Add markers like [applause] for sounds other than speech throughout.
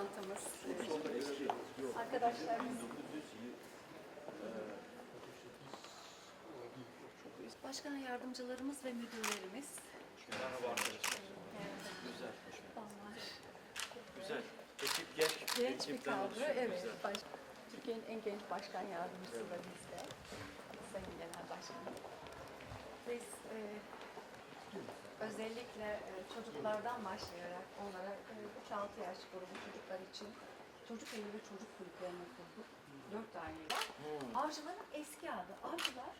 Ee, Arkadaşlarımız. Başkan yardımcılarımız ve müdürlerimiz. Merhaba arkadaşlar. Güzel. Onlar. Güzel. Ekip genç. Genç bir kadro. Evet. Baş, Türkiye'nin en genç başkan yardımcısı da bizde. Sayın Genel Başkanım. Biz e, özellikle e, çocuklardan başlayarak onlara e, 3-6 yaş grubu çocuklar için çocuk evi ve çocuk kulüplerini kurduk. Dört aileyle. Avcıların eski adı. Avcılar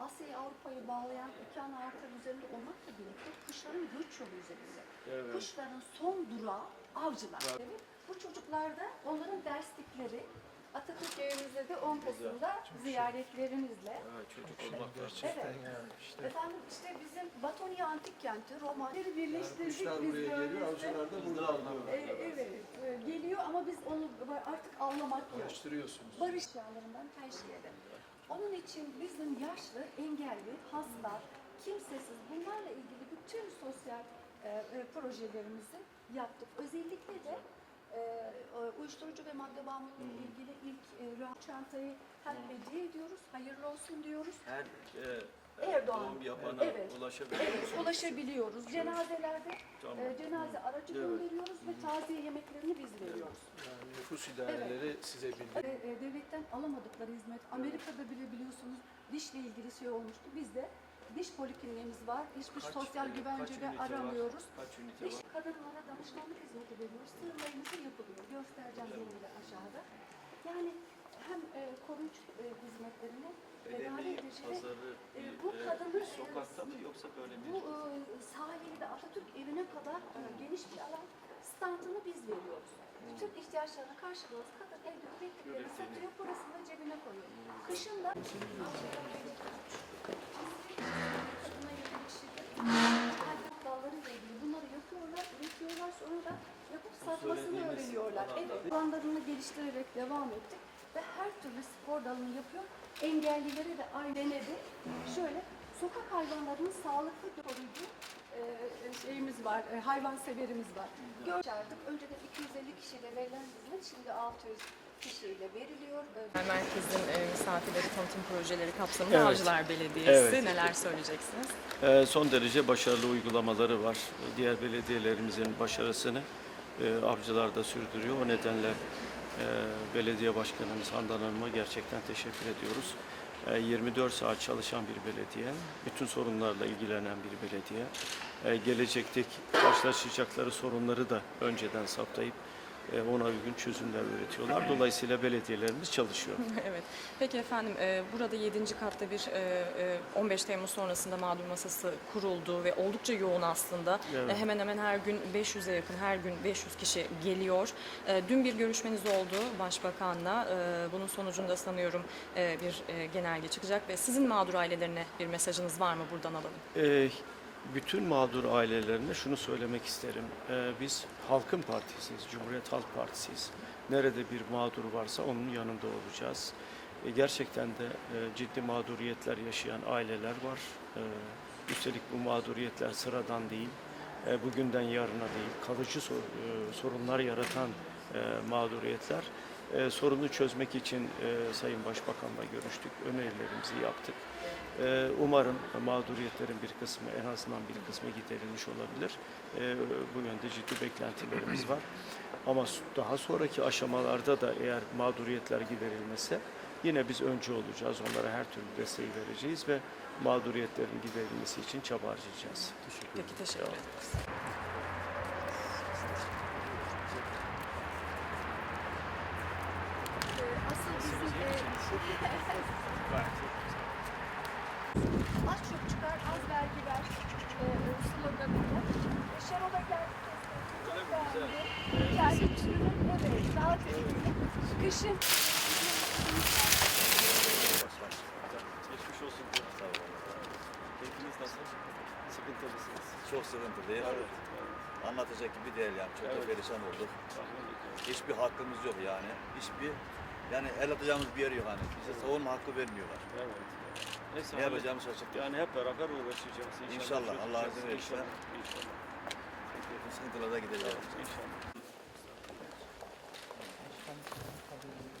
Asya'yı Avrupa'yı bağlayan iki ana arter üzerinde olmakla birlikte kuşların göç yolu üzerinde. Evet. Kuşların son durağı avcılar. Evet. Bu çocuklarda onların derslikleri Atatürk evimizde de 10 Kasım'da ziyaretlerimizle Evet, çocuk olmak gerçekten. Evet. Efendim işte bizim Batonya Antik Kenti, Romaları birleştirdik Kuşlar biz buraya geliyor, avcılar da burada avlıyor. E, evet, e, geliyor ama biz onu artık avlamak yok. Araştırıyorsunuz. Barış yağlarından teşhiyede. Onun için bizim yaşlı, engelli, hasta, kimsesiz bunlarla ilgili bütün sosyal e, e, projelerimizi yaptık. Özellikle de uyuşturucu ve madde bağımlılığı ile ilgili ilk e, rahat çantayı hem hediye ediyoruz, hayırlı olsun diyoruz. Her e, Erdoğan. doğum yapana Evet. ulaşabiliyor Evet, ulaşabiliyoruz. Cenazelerde Tamam. e, cenaze aracı Evet. gönderiyoruz ve taziye yemeklerini biz veriyoruz. Yani nüfus idareleri size bildirir. E, e, devletten alamadıkları hizmet. Amerika'da bile biliyorsunuz dişle ilgili şey olmuştu. Bizde diş polikliniğimiz var. Hiçbir Kaç- sosyal güvencede ünite var? aramıyoruz. Kaç ünite Diş var? kadınlara danışmanlık hizmeti veriyoruz. Sığınmayımızı yapılıyor. Göstereceğim zeminde aşağıda. Yani hem e, korunç e, hizmetlerini tedavi Belediye edici ve e, bir, bu e, kadını bir sokakta mı yoksa böyle bu bir? e, sahilde Atatürk evine kadar e, geniş bir alan standını biz veriyoruz. Bütün ihtiyaçlarını karşılıyoruz. Kadın evde ürettiklerini satıyor, parasını da cebine koyuyor. Kışın da satmasını öğreniyorlar. Evet, alanlarını geliştirerek devam ettik ve her türlü spor dalını yapıyor. Engellilere de aynı denedi. Şöyle sokak hayvanlarının sağlıklı koruyucu e, şeyimiz var, e, hayvan severimiz var. Gördük. Önceden 250 kişiyle verilen hizmet şimdi 600 kişiyle veriliyor. E, Merkezin e, misafirleri tanıtım projeleri kapsamında Evet. Avcılar Belediyesi Evet. neler söyleyeceksiniz? E, son derece başarılı uygulamaları var. Diğer belediyelerimizin başarısını e, avcılar da sürdürüyor. O nedenle e, belediye başkanımız Handan Hanım'a gerçekten teşekkür ediyoruz. E, 24 saat çalışan bir belediye, bütün sorunlarla ilgilenen bir belediye. E, gelecekteki karşılaşacakları sorunları da önceden saptayıp e, ona uygun çözümler üretiyorlar. Dolayısıyla belediyelerimiz çalışıyor. [laughs] evet. Peki efendim e, burada 7. katta bir e, e, 15 Temmuz sonrasında mağdur masası kuruldu ve oldukça yoğun aslında. Evet. E, hemen hemen her gün 500'e yakın her gün 500 kişi geliyor. E, dün bir görüşmeniz oldu Başbakan'la. E, bunun sonucunda sanıyorum e, bir e, genelge çıkacak ve sizin mağdur ailelerine bir mesajınız var mı buradan alalım? Ee, bütün mağdur ailelerine şunu söylemek isterim. Ee, biz Halkın Partisiyiz, Cumhuriyet Halk Partisiyiz. Nerede bir mağdur varsa onun yanında olacağız. Ee, gerçekten de e, ciddi mağduriyetler yaşayan aileler var. Ee, üstelik bu mağduriyetler sıradan değil. Ee, bugünden yarına değil, kalıcı sor- e, sorunlar yaratan e, mağduriyetler. E, sorunu çözmek için e, Sayın Başbakan'la görüştük, önerilerimizi yaptık. Ee, Umarım mağduriyetlerin bir kısmı, en azından bir kısmı giderilmiş olabilir. Ee, Bu yönde ciddi beklentilerimiz var. Ama daha sonraki aşamalarda da eğer mağduriyetler giderilmese yine biz önce olacağız. Onlara her türlü desteği vereceğiz ve mağduriyetlerin giderilmesi için çaba harcayacağız. Teşekkür Peki teşekkür ederiz. e, asıl bizim e, az çok çıkar, az vergi ver e, sloganıyla. Şenol'a geldik. Çok beğendi. Kendi türünün evet, daha tehlikeli. Kışın Geçmiş olsun. Keyfiniz nasıl? Sıkıntılısınız. Çok sıkıntılıyız. Anlatacak gibi değil yani. Çok da Evet. perişan olduk. Hiçbir hakkımız yok yani. Hiçbir yani el atacağımız bir yer yok hani. Bize savunma hakkı vermiyorlar. Evet. Neyse, Ne hani yapacağımız açık. Yani hep beraber uğraşacağız. İnşallah, çözeceğiz. Allah izin verirse. İnşallah. İnşallah. Sıkıntılara gideceğiz. İnşallah.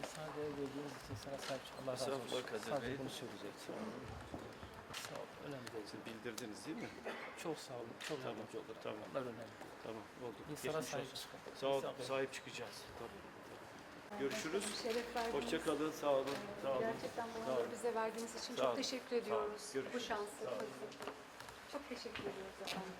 Müsaadeye geldiğiniz için sana sahip çık- Allah razı olsun. Estağfurullah Kadir Bey. Sadece konuşuyoruz. Sağ ol. Önemli değil. Siz bildirdiniz değil mi? Çok sağ olun. Çok Tamam. yardımcı olur. Tamam. Bunlar önemli. Tamam. Oldu. İnsana Geçmiş sahip olsun. çıkın. Sağ ol. Sahip çıkacağız. Tabii. Görüşürüz. Şeref verdiniz. Hoşçakalın, sağ olun. Sağ olun. Gerçekten Sağ bunları olun. bize verdiğiniz için Sağ çok olun. teşekkür Sağ ediyoruz. Bu. Sağ olun. Çok teşekkür ediyoruz efendim.